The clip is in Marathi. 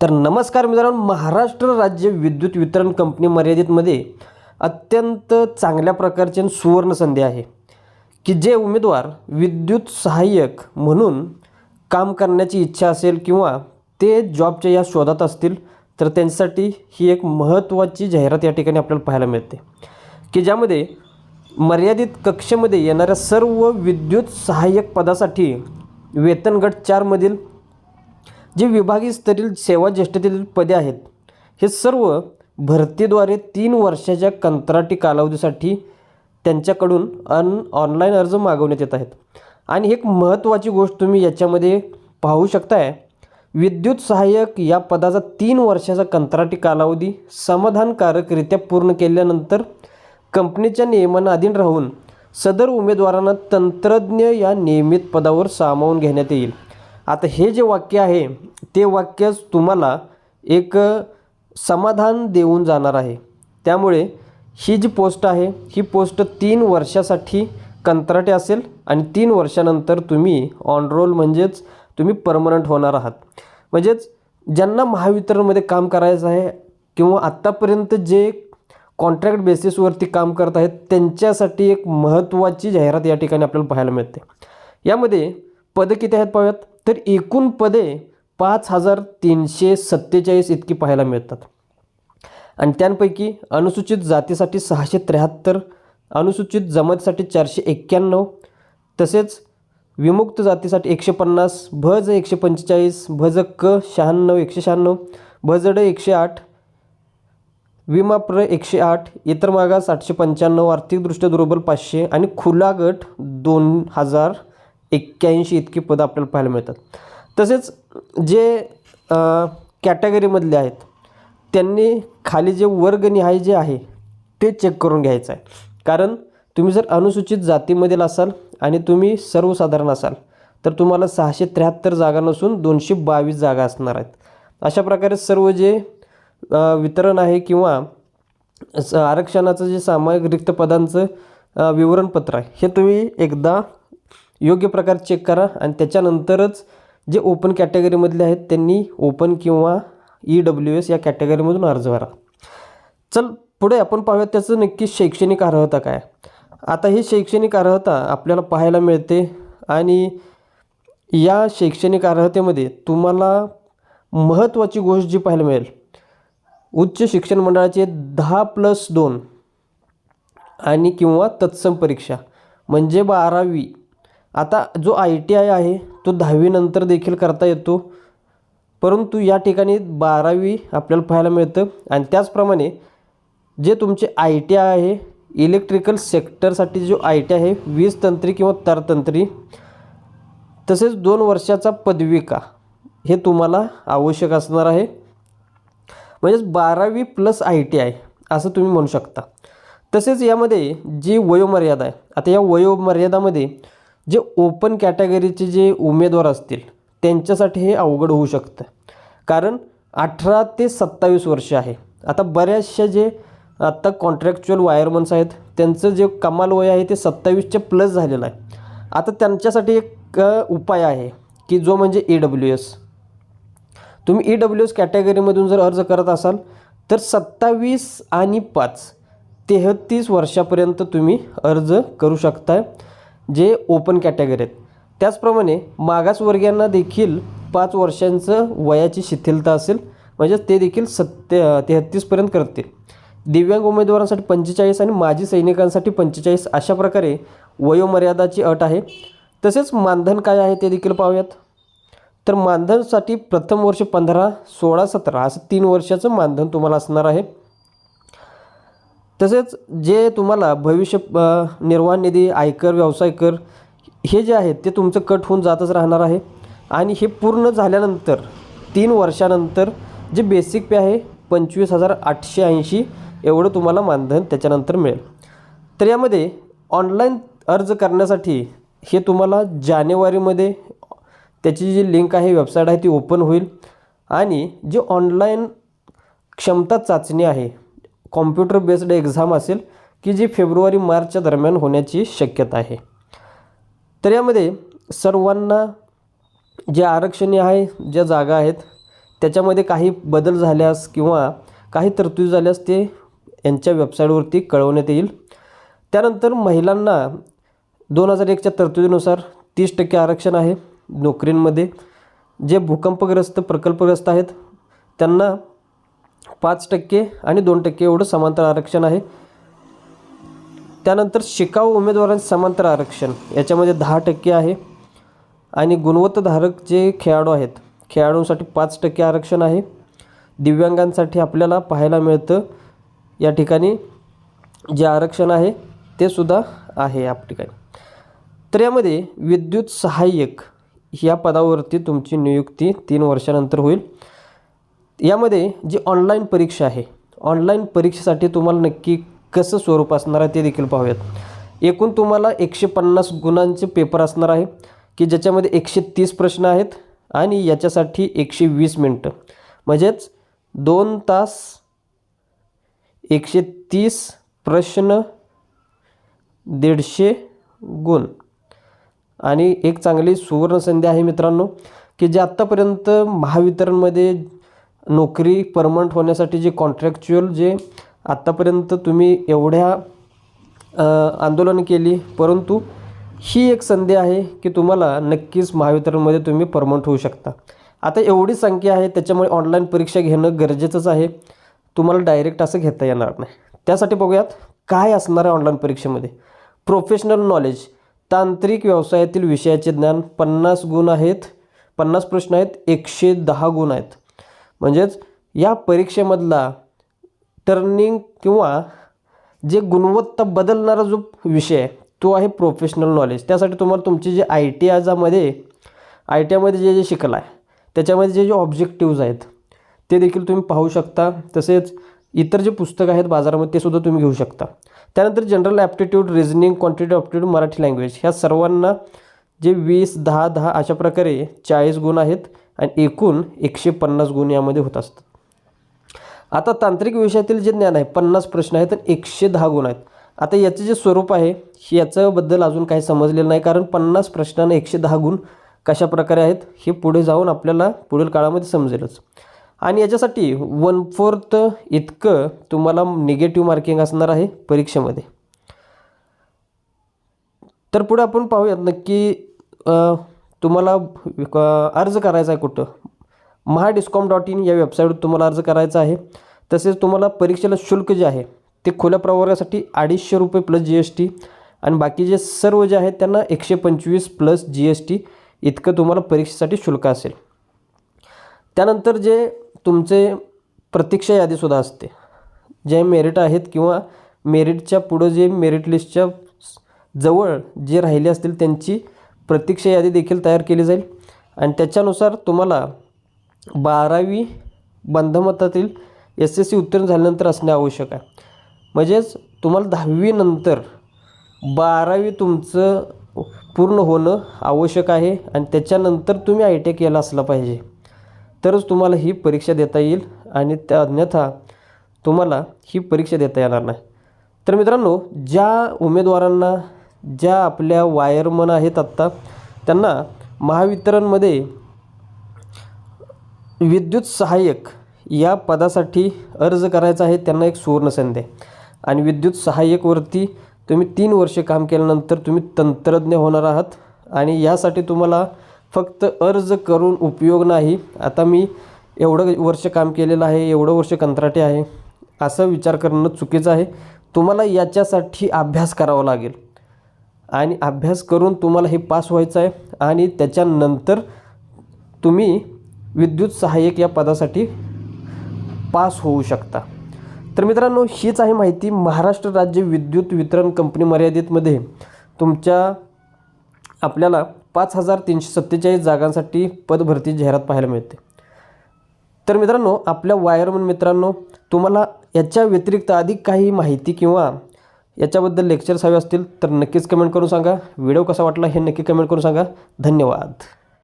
तर नमस्कार मित्रांनो महाराष्ट्र राज्य विद्युत वितरण कंपनी मर्यादितमध्ये अत्यंत चांगल्या प्रकारची आणि सुवर्ण संधी आहे की जे उमेदवार विद्युत सहाय्यक म्हणून काम करण्याची इच्छा असेल किंवा ते जॉबच्या या शोधात असतील तर त्यांच्यासाठी ही एक महत्त्वाची जाहिरात या ठिकाणी आपल्याला पाहायला मिळते की ज्यामध्ये मर्यादित कक्षेमध्ये येणाऱ्या सर्व विद्युत सहाय्यक पदासाठी वेतनगट चारमधील जे विभागीय स्तरीय सेवा ज्येष्ठतेतील पदे आहेत हे सर्व भरतीद्वारे तीन वर्षाच्या कंत्राटी कालावधीसाठी त्यांच्याकडून अन ऑनलाईन अर्ज मागवण्यात येत आहेत. आणि एक महत्त्वाची गोष्ट तुम्ही याच्यामध्ये पाहू शकताय विद्युत सहाय्यक या पदाचा तीन वर्षाचा कंत्राटी कालावधी समाधानकारकरित्या पूर्ण केल्यानंतर कंपनीच्या नियमांना अधीन राहून सदर उमेदवारांना तंत्रज्ञ या नियमित पदावर सामावून घेण्यात येईल. आता हे जे वाक्य आहे ते वाक्यच तुम्हाला एक समाधान देऊन जाणार आहे. त्यामुळे ही जी पोस्ट आहे ही पोस्ट तीन वर्षासाठी कंत्राटी असेल आणि तीन वर्षानंतर तुम्ही ऑन रोल म्हणजेच तुम्ही परमनंट होणार आहात. म्हणजेच ज्यांना महावितरणमध्ये काम करायचं आहे किंवा आत्तापर्यंत जे कॉन्ट्रॅक्ट बेसिसवरती काम करत आहेत त्यांच्यासाठी एक महत्त्वाची जाहिरात या ठिकाणी आपल्याला पाहायला मिळते. यामध्ये पदं किती आहेत पाहूयात? तर एकूण पदे पाच हजार तीनशे सत्तेचाळीस इतकी पाहायला मिळतात. आणि त्यांपैकी अनुसूचित जातीसाठी सहाशे त्र्याहत्तर अनुसूचित जमातीसाठी चारशे एक्क्याण्णव तसेच विमुक्त जातीसाठी एकशे पन्नास भज एकशे पंचेचाळीस भज क शहाण्णव एकशे शहाण्णव भजड ड एकशे आठ विमाप्र एकशे आठ इतर मागास आठशे पंच्याण्णव आर्थिकदृष्ट्या दुर्बल पाचशे आणि खुला गट दोन हजार एक्क्याऐंशी इतकी पदं आपल्याला पाहायला मिळतात. तसेच जे कॅटेगरीमधले आहेत त्यांनी खाली जे वर्गनिहाय जे आहे ते चेक करून घ्यायचं आहे. कारण तुम्ही जर अनुसूचित जातीमधील असाल आणि तुम्ही सर्वसाधारण असाल तर तुम्हाला सहाशे त्र्याहत्तर जागा नसून दोनशे बावीस जागा असणार आहेत. अशा प्रकारे सर्व जे वितरण आहे किंवा स- आरक्षणाचं जे सामायिक रिक्त पदांचं विवरणपत्र आहे हे तुम्ही एकदा योग्य प्रकारे चेक करा आणि त्याच्यानंतरच जे ओपन कॅटेगरीमधले आहेत त्यांनी ओपन किंवा ई डब्ल्यू एस या कॅटेगरीमधून अर्ज भरा. चल पुढे आपण पाहूयात त्याचं नक्की शैक्षणिक अर्हता काय. आता ही शैक्षणिक अर्हता आपल्याला पाहायला मिळते आणि या शैक्षणिक अर्हतेमध्ये तुम्हाला महत्त्वाची गोष्ट जी पाहायला मिळेल उच्च शिक्षण मंडळाचे दहा प्लस दोन आणि किंवा तत्सम परीक्षा म्हणजे बारावी आता जो आय टी आय आहे तो दहावीनंतर देखील करता येतो. परंतु या ठिकाणी बारावी आपल्याला पाहायला मिळतं. आणि त्याचप्रमाणे जे तुमचे आय टी आय आहे इलेक्ट्रिकल सेक्टरसाठी जो आय टी आहे वीज तंत्री किंवा तरतंत्री तसेच दोन वर्षाचा पदविका हे तुम्हाला आवश्यक असणार आहे. म्हणजेच बारावी प्लस आय टी आय असं तुम्ही म्हणू शकता. तसेच यामध्ये जी वयोमर्यादा आहे आता या वयोमर्यादामध्ये जे ओपन कॅटेगरीचे जे उमेदवार असतील त्यांच्यासाठी हे अवघड होऊ शकतं. कारण अठरा ते सत्तावीस वर्ष आहे. आता बऱ्याचशा जे आत्ता कॉन्ट्रॅक्च्युअल वायरमन्स आहेत त्यांचं जे कमाल वय आहे ते सत्तावीसच्या प्लस झालेलं आहे. आता त्यांच्यासाठी एक उपाय आहे की जो म्हणजे ई डब्ल्यू एस तुम्ही ई डब्ल्यू एस कॅटेगरीमधून जर अर्ज करत असाल तर सत्तावीस आणि पाच तेहतीस वर्षापर्यंत तुम्ही अर्ज करू शकताय. जे ओपन कॅटेगरी आहेत. त्याचप्रमाणे मागासवर्गीयांना देखील पाच वर्षांचं वयाची शिथिलता असेल म्हणजे ते देखील सत्य तेहत्तीसपर्यंत करतील. दिव्यांग उमेदवारांसाठी पंचेचाळीस आणि माजी सैनिकांसाठी पंचेचाळीस अशा प्रकारे वयोमर्यादाची अट आहे. तसेच मानधन काय आहे ते देखील पाहूयात. तर मानधनसाठी प्रथम वर्ष पंधरा सोळा सतरा असं तीन वर्षाचं मानधन तुम्हाला असणार आहे. तसेच जे तुम्हाला भविष्य निर्वाह निधी आयकर व्यवसाय कर हे जे आहेत ते तुमचं कट होऊन जातच राहणार आहे. आणि हे पूर्ण झाल्यानंतर तीन वर्षानंतर जे बेसिक पे आहे पंचवीस हजार आठशे ऐंशी एवढं तुम्हाला मानधन त्याच्यानंतर मिळेल. तर यामध्ये ऑनलाईन अर्ज करण्यासाठी हे तुम्हाला जानेवारीमध्ये त्याची जी लिंक आहे वेबसाईट आहे ती ओपन होईल. आणि जे ऑनलाईन क्षमता चाचणी आहे कॉम्प्युटर बेस्ड एक्झाम असेल की जी फेब्रुवारी मार्चच्या दरम्यान होण्याची शक्यता आहे. तर यामध्ये सर्वांना जे आरक्षणी आहे ज्या जागा आहेत त्याच्यामध्ये काही बदल झाल्यास किंवा काही तरतूद झाल्यास ते यांच्या वेबसाईटवरती कळवण्यात येईल. त्यानंतर महिलांना दोन हजार एकच्या तरतुदीनुसार तीस टक्के आरक्षण आहे नोकरींमध्ये. जे भूकंपग्रस्त प्रकल्पग्रस्त आहेत त्यांना पाच टक्के आणि दोन टक्के एवढं समांतर आरक्षण आहे. त्यानंतर शिकाऊ उमेदवारांचे समांतर आरक्षण याच्यामध्ये दहा टक्के आहे. आणि गुणवत्ताधारक जे खेळाडू आहेत खेळाडूंसाठी पाच टक्के आरक्षण आहे. दिव्यांगांसाठी आपल्याला पाहायला मिळतं या ठिकाणी जे आरक्षण आहे ते सुद्धा आहे या ठिकाणी. तर यामध्ये विद्युत सहाय्यक या पदावरती तुमची नियुक्ती तीन वर्षानंतर होईल. यामध्ये जी ऑनलाईन परीक्षा आहे ऑनलाईन परीक्षेसाठी तुम्हाला नक्की कसं स्वरूप असणार आहे ते देखील पाहूयात. एकूण तुम्हाला एकशे पन्नास गुणांचे पेपर असणार आहे की ज्याच्यामध्ये एकशे तीस प्रश्न आहेत आणि याच्यासाठी एकशे वीस मिनटं. म्हणजेच दोन तास एकशे तीस प्रश्न दीडशे गुण. आणि एक चांगली सुवर्णसंधी आहे मित्रांनो की जे आत्तापर्यंत महावितरणमध्ये नोकरी परमनंट होण्यासाठी जे कॉन्ट्रॅक्च्युअल जे आत्तापर्यंत तुम्ही एवढ्या आंदोलन केली परंतु ही एक संधी आहे की तुम्हाला नक्कीच महावितरणमध्ये तुम्ही परमनंट होऊ शकता. आता एवढी संख्या आहे त्याच्यामुळे ऑनलाईन परीक्षा घेणं गरजेचंच आहे. तुम्हाला डायरेक्ट असं घेता येणार नाही. त्यासाठी बघूयात काय असणार आहे ऑनलाईन परीक्षेमध्ये? प्रोफेशनल नॉलेज तांत्रिक व्यवसायातील विषयाचे ज्ञान पन्नास गुण आहेत पन्नास प्रश्न आहेत एकशे दहा गुण आहेत. म्हणजेच या परीक्षेमधला टर्निंग किंवा जे गुणवत्ता बदलणारा जो विषय तो आहे प्रोफेशनल नॉलेज त्यासाठी तुम्हाला तुमची जे आय टी आजामध्ये आय टी आयमध्ये जे जे शिकला आहे त्याच्यामध्ये जे जे ऑब्जेक्टिव्ज आहेत ते देखील तुम्ही पाहू शकता. तसेच इतर जे पुस्तकं आहेत बाजारामध्ये ते सुद्धा तुम्ही घेऊ शकता. त्यानंतर general aptitude reasoning quantity aptitude Marathi language ह्या सर्वांना जे वीस दहा दहा अशा प्रकारे चाळीस गुण आहेत आणि एकूण एकशे पन्नास गुण यामध्ये होत असतात. आता तांत्रिक विषयातील जे ज्ञान आहे पन्नास प्रश्न आहेत आणि एकशे दहा गुण आहेत. आता याचं जे स्वरूप आहे याच्याबद्दल अजून काही समजलेलं नाही कारण पन्नास प्रश्नांना एकशे दहा गुण कशा प्रकारे आहेत हे पुढे जाऊन आपल्याला पुढील काळामध्ये समजेलच. आणि याच्यासाठी वन फोर्थ इतकं तुम्हाला निगेटिव्ह मार्किंग असणार आहे परीक्षेमध्ये. तर पुढे आपण पाहूयात नक्की तुम्हाला अर्ज करायचा आहे कुठं? महाडिस्कॉम डॉट इन या वेबसाईटवर तुम्हाला अर्ज करायचा आहे. तसेच तुम्हाला परीक्षेला शुल्क जे आहे ते खुल्या प्रवर्गासाठी अडीचशे रुपये प्लस जी एस टी आणि बाकी जे सर्व जे आहेत त्यांना एकशे पंचवीस प्लस जी एस टी इतकं तुम्हाला परीक्षेसाठी शुल्क असेल. त्यानंतर जे तुमचे प्रतीक्षा यादीसुद्धा असते जे मेरिट आहेत किंवा मेरिटच्या पुढं जे मेरिट लिस्टच्या जवळ जे राहिले असतील त्यांची प्रतीक्षा यादी देखील तयार केली जाईल. आणि त्याच्यानुसार तुम्हाला बारावी बंधमतातील एस एस सी उत्तीर्ण झाल्यानंतर असणे आवश्यक आहे. म्हणजेच तुम्हाला दहावीनंतर बारावी तुमचं पूर्ण होणं आवश्यक आहे आणि त्याच्यानंतर तुम्ही आय टी केला असला पाहिजे. तरच तुम्हाला ही परीक्षा देता येईल आणि त्या अन्यथा तुम्हाला ही परीक्षा देता येणार नाही. तर मित्रांनो ज्या उमेदवारांना ज्या आपल्या वायरमन आहेत आत्ता त्यांना महावितरणमध्ये विद्युत सहाय्यक या पदासाठी अर्ज करायचा आहे त्यांना एक सुवर्णसंधी आहे. आणि विद्युत सहाय्यकवरती तुम्ही तीन वर्षे काम केल्यानंतर तुम्ही तंत्रज्ञ होणार आहात आणि यासाठी तुम्हाला फक्त अर्ज करून उपयोग नाही. आता मी एवढं वर्ष काम केलेलं आहे एवढं वर्ष कंत्राटी आहे असं विचार करणं चुकीचं आहे. तुम्हाला याच्यासाठी अभ्यास करावा लागेल. आणि अभ्यास करून तुम्हाला हे पास व्हायचं आहे आणि त्याच्यानंतर तुम्ही विद्युत सहाय्यक या पदासाठी पास होऊ शकता. तर मित्रांनो हीच आहे माहिती महाराष्ट्र राज्य विद्युत वितरण कंपनी मर्यादितमध्ये तुमच्या आपल्याला पाच हजार तीनशे सत्तेचाळीस जागांसाठी पदभरती जाहिरात पाहायला मिळते. तर मित्रांनो आपल्या वायरमन मित्रांनो तुम्हाला याच्या व्यतिरिक्त अधिक काही माहिती किंवा याच्याबद्दल लेक्चर्स हवे असतील तर नक्कीच कमेंट करून सांगा. व्हिडिओ कसा वाटला हे नक्की कमेंट करून सांगा. धन्यवाद.